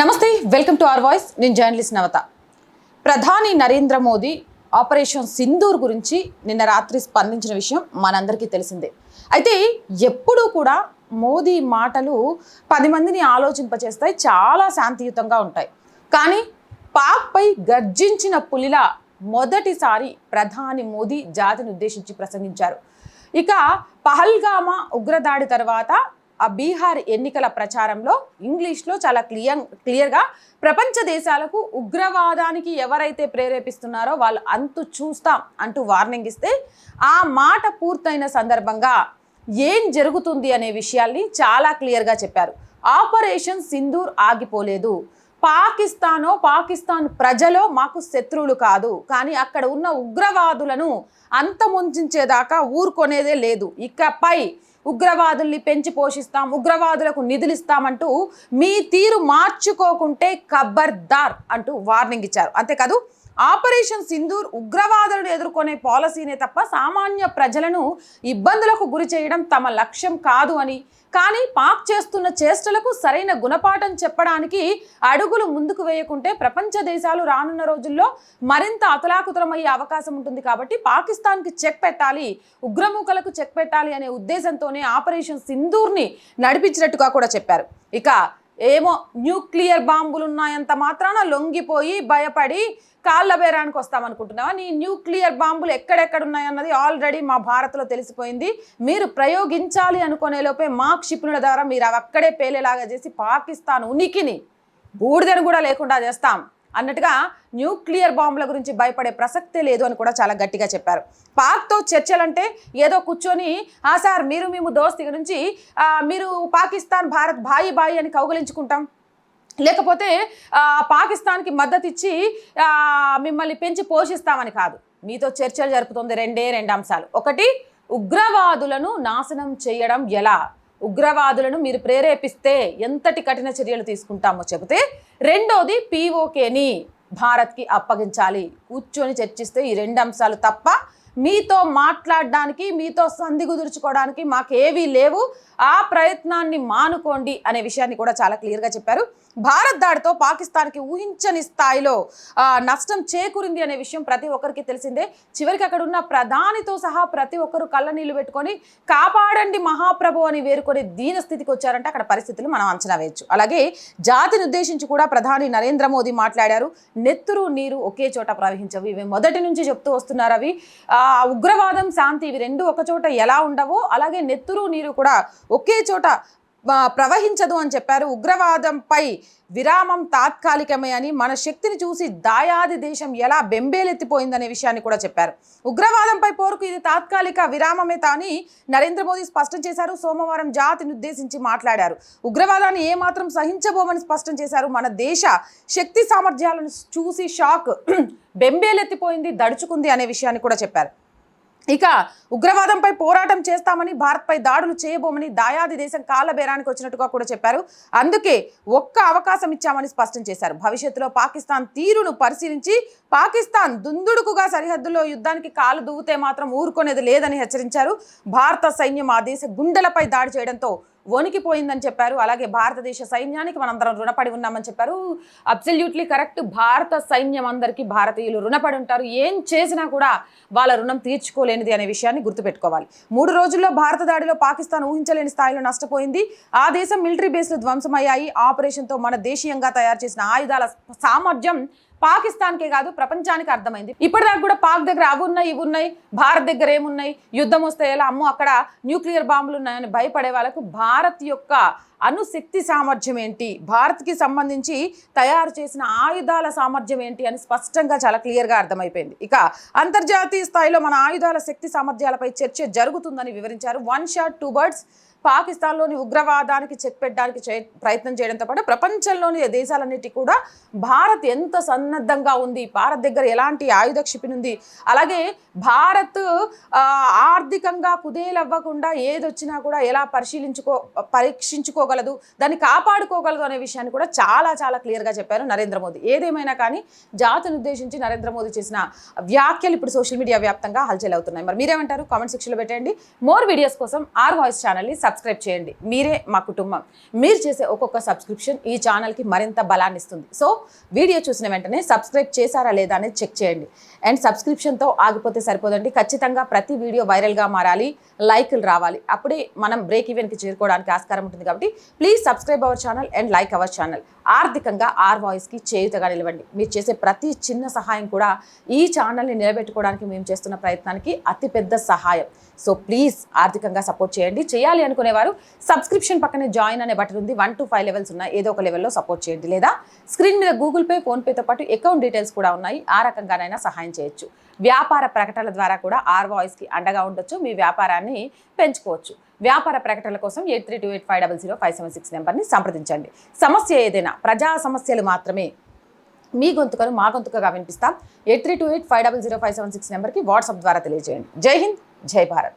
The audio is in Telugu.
నమస్తే వెల్కమ్ టు ఆర్ వాయిస్. నేను జర్నలిస్ట్ నవత. ప్రధాని నరేంద్ర మోదీ ఆపరేషన్ సింధూర్ గురించి నిన్న రాత్రి స్పందించిన విషయం మనందరికీ తెలిసిందే. అయితే ఎప్పుడూ కూడా మోదీ మాటలు పది మందిని ఆలోచింపచేస్తాయి చాలా శాంతియుతంగా ఉంటాయి. కానీ పాక్పై గర్జించిన పులిలా మొదటిసారి ప్రధాని మోదీ జాతిని ఉద్దేశించి ప్రసంగించారు. ఇక పహల్గామా ఉగ్రదాడి తర్వాత ఆ బీహార్ ఎన్నికల ప్రచారంలో ఇంగ్లీష్లో చాలా క్లియర్ క్లియర్గా ప్రపంచ దేశాలకు ఉగ్రవాదానికి ఎవరైతే ప్రేరేపిస్తున్నారో వాళ్ళు అంతు చూస్తాం అంటూ వార్నింగ్ ఇస్తే ఆ మాట పూర్తయిన సందర్భంగా ఏం జరుగుతుంది అనే విషయాల్ని చాలా క్లియర్గా చెప్పారు. ఆపరేషన్ సింధూర్ ఆగిపోలేదు. పాకిస్తానో పాకిస్తాన్ ప్రజలో మాకు శత్రువులు కాదు. కానీ అక్కడ ఉన్న ఉగ్రవాదులను అంతమొంచేదాకా ఊరుకొనేదే లేదు. ఇకపై ఉగ్రవాదుల్ని పెంచి పోషిస్తాం ఉగ్రవాదులకు నిధులు ఇస్తామంటూ మీ తీరు మార్చుకోకుంటే ఖబర్దార్ అంటూ వార్నింగ్ ఇచ్చారు. అంతేకాదు ఆపరేషన్ సింధూర్ ఉగ్రవాదులను ఎదుర్కొనే పాలసీనే తప్ప సామాన్య ప్రజలను ఇబ్బందులకు గురి చేయడం తమ లక్ష్యం కాదు అని. కానీ పాక్ చేస్తున్న చేష్టలకు సరైన గుణపాఠం చెప్పడానికి అడుగులు ముందుకు వేయకుంటే ప్రపంచ దేశాలు రానున్న రోజుల్లో మరింత అతలాకుతలమయ్యే అవకాశం ఉంటుంది కాబట్టి పాకిస్తాన్కి చెక్ పెట్టాలి ఉగ్రమూకలకు చెక్ పెట్టాలి అనే ఉద్దేశంతోనే ఆపరేషన్ సింధూర్ని నడిపించినట్టుగా కూడా చెప్పారు. ఇక ఏమో న్యూక్లియర్ బాంబులు ఉన్నాయంత మాత్రాన లొంగిపోయి భయపడి కాళ్ళ బేరానికి వస్తామనుకుంటున్నావా? నీ న్యూక్లియర్ బాంబులు ఎక్కడెక్కడ ఉన్నాయన్నది ఆల్రెడీ మా భారత్లో తెలిసిపోయింది. మీరు ప్రయోగించాలి అనుకునే లోపే మా క్షిపణుల ద్వారా మీరు అవి అక్కడే పేలేలాగా చేసి పాకిస్తాన్ ఉనికిని బూడిదను కూడా లేకుండా చేస్తాం. అన్నట్టుగా న్యూక్లియర్ బాంబుల గురించి భయపడే ప్రసక్తే లేదు అని కూడా చాలా గట్టిగా చెప్పారు. పాక్తో చర్చలంటే ఏదో కూర్చొని ఆ సార్ మీరు మేము దోస్తి గురించి నుంచి మీరు పాకిస్తాన్ భారత్ బాయి బాయి అని కౌగలించుకుంటాం. లేకపోతే పాకిస్తాన్కి మద్దతు ఇచ్చి మిమ్మల్ని పెంచి పోషిస్తామని కాదు. మీతో చర్చలు జరుపుతుంది రెండే రెండు అంశాలు. ఒకటి ఉగ్రవాదులను నాశనం చేయడం ఎలా? ఉగ్రవాదులను మీరు ప్రేరేపిస్తే ఎంతటి కఠిన చర్యలు తీసుకుంటామో చెబితే రెండోది పీఓకేని భారత్కి అప్పగించాలి. కూర్చొని చర్చిస్తే ఈ రెండు అంశాలు తప్ప మీతో మాట్లాడడానికి మీతో సంధి కుదుర్చుకోవడానికి మాకేవీ లేవు. ఆ ప్రయత్నాన్ని మానుకోండి అనే విషయాన్ని కూడా చాలా క్లియర్గా చెప్పారు. భారత్ దాడితో పాకిస్తాన్కి ఊహించని స్థాయిలో నష్టం చేకూరింది అనే విషయం ప్రతి ఒక్కరికి తెలిసిందే. చివరికి అక్కడ ఉన్న ప్రధానితో సహా ప్రతి ఒక్కరు కళ్ళ నీళ్ళు పెట్టుకొని కాపాడండి మహాప్రభు అని వేరుకొని దీన స్థితికి వచ్చారంటే అక్కడ పరిస్థితులు మనం అంచనా వేయచ్చు. అలాగే జాతిని ఉద్దేశించి కూడా ప్రధాని నరేంద్ర మోదీ మాట్లాడారు. నెత్తురు నీరు ఒకే చోట ప్రవహించవు. ఇవి మొదటి నుంచి చెప్తూ వస్తున్నారు అవి. ఉగ్రవాదం శాంతి ఇవి రెండు ఒక చోట ఎలా ఉండవో అలాగే నెత్తురు నీరు కూడా ఒకే చోట ప్రవహించదు అని చెప్పారు. ఉగ్రవాదంపై విరామం తాత్కాలికమే అని మన శక్తిని చూసి దాయాది దేశం ఎలా బెంబేలెత్తిపోయిందనే విషయాన్ని కూడా చెప్పారు. ఉగ్రవాదంపై పోరుకు ఇది తాత్కాలిక విరామమే తాని నరేంద్ర మోదీ స్పష్టం చేశారు. సోమవారం జాతిని ఉద్దేశించి మాట్లాడారు. ఉగ్రవాదాన్ని ఏమాత్రం సహించబోమని స్పష్టం చేశారు. మన దేశ శక్తి సామర్థ్యాలను చూసి షాక్ బెంబేలెత్తిపోయింది దడుచుకుంది అనే విషయాన్ని కూడా చెప్పారు. ఇక ఉగ్రవాదంపై పోరాటం చేస్తామని భారత్పై దాడులు చేయబోమని దాయాది దేశం కాలబేరానికి వచ్చినట్టుగా కూడా చెప్పారు. అందుకే ఒక్క అవకాశం ఇచ్చామని స్పష్టం చేశారు. భవిష్యత్తులో పాకిస్తాన్ తీరును పరిశీలించి పాకిస్తాన్ దుందుడుకుగా సరిహద్దుల్లో యుద్ధానికి కాలు దువ్వుతే మాత్రం ఊరుకునేది లేదని హెచ్చరించారు. భారత సైన్యం ఆ దేశ గుండెలపై దాడి చేయడంతో వణికిపోయిందని చెప్పారు. అలాగే భారతదేశ సైన్యానికి మనందరం రుణపడి ఉన్నామని చెప్పారు. అబ్సల్యూట్లీ కరెక్ట్ భారత సైన్యం అందరికీ భారతీయులు రుణపడి ఉంటారు. ఏం చేసినా కూడా వాళ్ళ రుణం తీర్చుకోలేనిది అనే విషయాన్ని గుర్తుపెట్టుకోవాలి. మూడు రోజుల్లో భారత దాడిలో పాకిస్తాన్ ఊహించలేని స్థాయిలో నష్టపోయింది. ఆ దేశం మిలిటరీ బేస్లు ధ్వంసమయ్యాయి. ఆపరేషన్తో మన దేశీయంగా తయారు చేసిన ఆయుధాల సామర్థ్యం పాకిస్తాన్కే కాదు ప్రపంచానికి అర్థమైంది. ఇప్పటిదాకా కూడా పాక్ దగ్గర అవి ఉన్నాయి ఇవి ఉన్నాయి. భారత్ దగ్గర ఏమున్నాయి? యుద్ధం వస్తే ఎలా? అమ్మో అక్కడ న్యూక్లియర్ బాంబులు ఉన్నాయని భయపడే వాళ్ళకు భారత్ భారత్ యొక్క అణుశక్తి సామర్థ్యం ఏంటి? భారత్కి సంబంధించి తయారు చేసిన ఆయుధాల సామర్థ్యం ఏంటి అని స్పష్టంగా చాలా క్లియర్గా అర్థమైపోయింది. ఇక అంతర్జాతీయ స్థాయిలో మన ఆయుధాల శక్తి సామర్థ్యాలపై చర్చ జరుగుతుందని వివరించారు. వన్ షాట్ టూ బర్డ్స్ పాకిస్తాన్లోని ఉగ్రవాదానికి చెక్ పెట్టడానికి ప్రయత్నం చేయడంతో పాటు ప్రపంచంలోని దేశాలన్నిటి కూడా భారత్ ఎంత సన్నద్ధంగా ఉంది భారత్ దగ్గర ఎలాంటి ఆయుధ క్షిపణి ఉంది అలాగే భారత్ ఆర్థికంగా కుదేలవ్వకుండా ఏదొచ్చినా కూడా ఎలా పరిశీలించుకో పరీక్షించుకోగలదు దాన్ని కాపాడుకోగలదు అనే విషయాన్ని కూడా చాలా చాలా క్లియర్గా చెప్పారు నరేంద్ర మోదీ. ఏదేమైనా కానీ జాతిని ఉద్దేశించి నరేంద్ర మోదీ చేసిన వ్యాఖ్యలు ఇప్పుడు సోషల్ మీడియా వ్యాప్తంగా హల్చల్ అవుతున్నాయి. మరి మీరేమంటారు? కామెంట్ సెక్షన్లో పెట్టండి మోర్ వీడియోస్ కోసం ఆర్ వాయిస్ ఛానల్ని సబ్ సబ్స్క్రైబ్ చేయండి. మీరే మా కుటుంబం. మీరు చేసే ఒక్కొక్క సబ్స్క్రిప్షన్ ఈ ఛానల్కి మరింత బలాన్ని ఇస్తుంది. సో వీడియో చూసిన వెంటనే సబ్స్క్రైబ్ చేశారా లేదా అనేది చెక్ చేయండి. అండ్ సబ్స్క్రిప్షన్తో ఆగిపోతే సరిపోదండి. ఖచ్చితంగా ప్రతి వీడియో వైరల్గా మారాలి. లైకులు రావాలి. అప్పుడే మనం బ్రేక్ ఈవెన్కి చేరుకోవడానికి ఆస్కారం ఉంటుంది కాబట్టి please subscribe our channel and like our channel ఆర్థికంగా ఆర్ వాయిస్కి చేయుతగా నిలవండి. మీరు చేసే ప్రతి చిన్న సహాయం కూడా ఈ ఛానల్ని నిలబెట్టుకోవడానికి మేము చేస్తున్న ప్రయత్నానికి అతిపెద్ద సహాయం. సో ప్లీజ్ ఆర్థికంగా సపోర్ట్ చేయండి. చేయాలి అనుకునేవారు సబ్స్క్రిప్షన్ పక్కనే జాయిన్ అనే బటన్ ఉంది. వన్ టు ఫైవ్ లెవెల్స్ ఉన్నాయి. ఏదో ఒక లెవెల్లో సపోర్ట్ చేయండి. లేదా స్క్రీన్ మీద గూగుల్ పే ఫోన్పేతో పాటు అకౌంట్ డీటెయిల్స్ కూడా ఉన్నాయి. ఆ రకంగానైనా సహాయం చేయొచ్చు. వ్యాపార ప్రకటనల ద్వారా కూడా ఆర్ వాయిస్కి అండగా ఉండొచ్చు. మీ వ్యాపారాన్ని పెంచుకోవచ్చు. వ్యాపార ప్రకటనల కోసం eight three two eight five double zero five seven six నెంబర్ని సంప్రదించండి. సమస్య ఏదైనా ప్రజా సమస్యలు మాత్రమే మీ గొంతుకను మా గొంతుకగా వినిపిస్తాం. Eight three two eight five double zero five seven six నెంబర్కి వాట్సాప్ ద్వారా తెలియజేయండి. జై హింద్ జై భారత్.